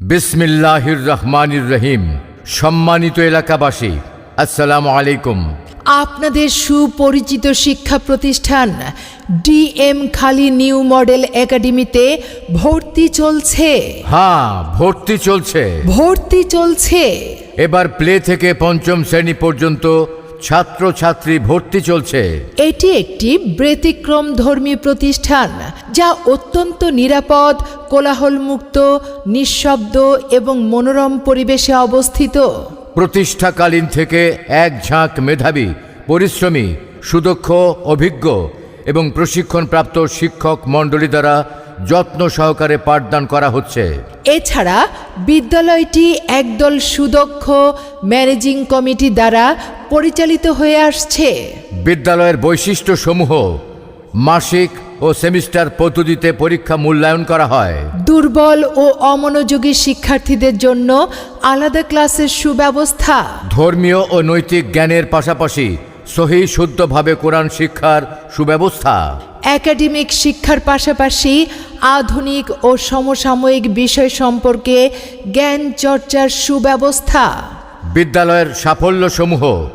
বিসমিল্লাহির রহমানির রহিম সম্মানিত এলাকাবাসী আসসালামু আলাইকুম। আপনাদের সুপরিচিত শিক্ষা প্রতিষ্ঠান ডিএম খালি নিউ মডেল একাডেমিতে ভর্তি চলছে। হ্যাঁ ভর্তি চলছে। ভর্তি চলছে। এবার প্লে থেকে পঞ্চম শ্রেণি পর্যন্ত ছাত্র ছাত্রী ভর্তি চলছে। এটি একটি ব্যতিক্রম ধর্মী প্রতিষ্ঠান যা অত্যন্ত নিরাপদ কোলাহলমুক্ত নিঃশব্দ এবং মনোরম পরিবেশে অবস্থিত। প্রতিষ্ঠাকালীন থেকে এক ঝাঁক মেধাবী পরিশ্রমী সুদক্ষ অভিজ্ঞ এবং প্রশিক্ষণপ্রাপ্ত শিক্ষক মণ্ডলী দ্বারা যত্ন সহকারে পাঠদান করা হচ্ছে। এছাড়া বিদ্যালয়টি একদল সুদক্ষ ম্যানেজিং কমিটি দ্বারা পরিচালিত হয়ে আসছে। বিদ্যালয়ের বৈশিষ্ট্যসমূহ মাসিক ও সেমিস্টার পদ্ধতিতে পরীক্ষা মূল্যায়ন করা হয়। দুর্বল ও অমনোযোগী শিক্ষার্থীদের জন্য আলাদা ক্লাসের সুব্যবস্থা। ধর্মীয় ও নৈতিক জ্ঞানের পাশাপাশি সহি শুদ্ধভাবে কোরআন শিক্ষার সুব্যবস্থা। একাডেমিক শিক্ষার পাশাপাশি আধুনিক ও সমসাময়িক বিষয় সম্পর্কে জ্ঞান চর্চার সুব্যবস্থা। বিদ্যালয়ের সাফল্যসমূহ।